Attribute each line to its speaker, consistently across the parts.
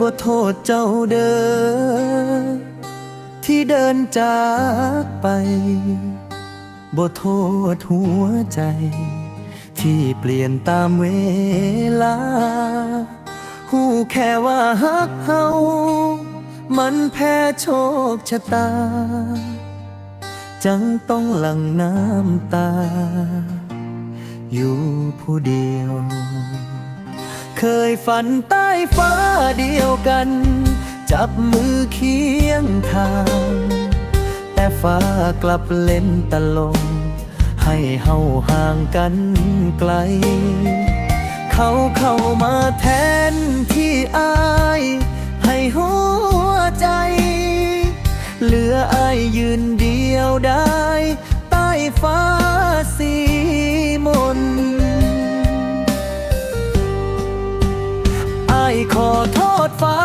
Speaker 1: บ่โทษเจ้าเด้อที่เดินจากไปบ่โทษหัวใจ ที่เปลี่ยนตามเวลาหูแค่ว่าฮักเฮามันแพ้โชคชะตา จังต้องหลั่งน้ำตา อยู่ผู้เดียว เคยฝันใต้ฟ้าเดียวกัน จับมือเคียงทาง แต่ฟ้ากลับเล่นตลง ให้เฮาห่างกันไกล เขาเข้ามาแทนที่อาย ให้หัวใจ เหลืออายยืนเดียวได้ ใต้ฟ้าสี ฟ้า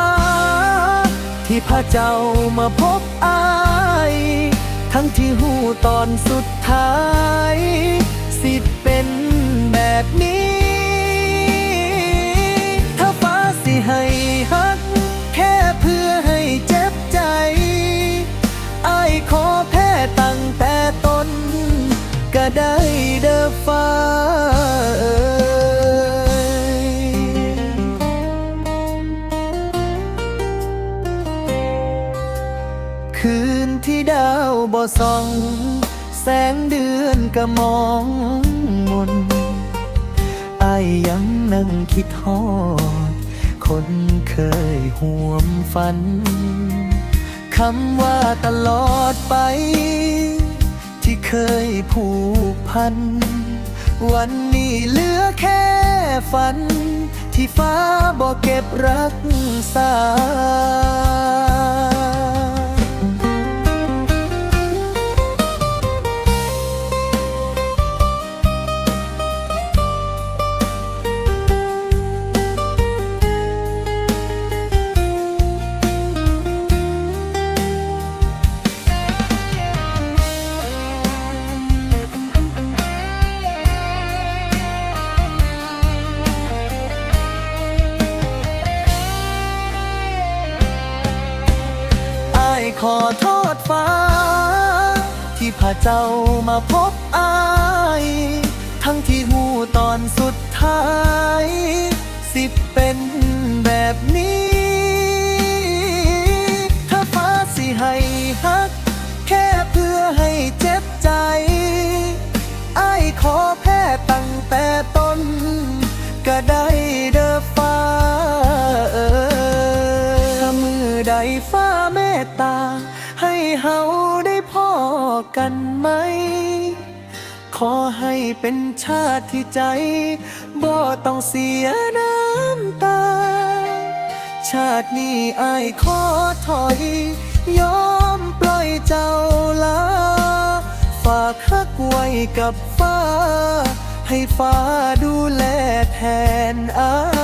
Speaker 1: ที่พาเจ้ามาพบอาย ทั้งที่หูตอนสุดท้าย สิเป็นแบบนี้ ถ้าฟ้าสิให้ฮัก แค่เพื่อให้เจ็บใจอายขอแพ้ตั้งแต่ต้น ก็ได้เด้อฟ้า บ่ส่อง แสงเดือนก็มองมนไอยังนั่งคิดฮอด คนเคยห่วมฝัน คำว่าตลอดไป ที่เคยผูกพัน วันนี้เหลือแค่ฝัน ที่ฟ้าบอกเก็บรักษา ขอโทษฟ้า ที่พาเจ้ามาพบอาย ทั้งที่หูตอนสุดท้าย สิเป็นแบบนี้ ถ้าฟ้าสิให้ฮัก แค่เพื่อให้เจ็บใจอายขอแพ้ตั้งแต่ต้น ก็ได้เด้อฟ้าเอ่ยถ้ามือใดฟ้า ตตา ให้เฮาได้พ่อกันไหม ขอให้เป็นชาติที่ใจ บ่ต้องเสียน้ำตา ชาตินี้อายขอถอย ยอมปล่อยเจ้าลา ฝากฮักไว้กับฟ้า ให้ฟ้าดูแลแทนอาย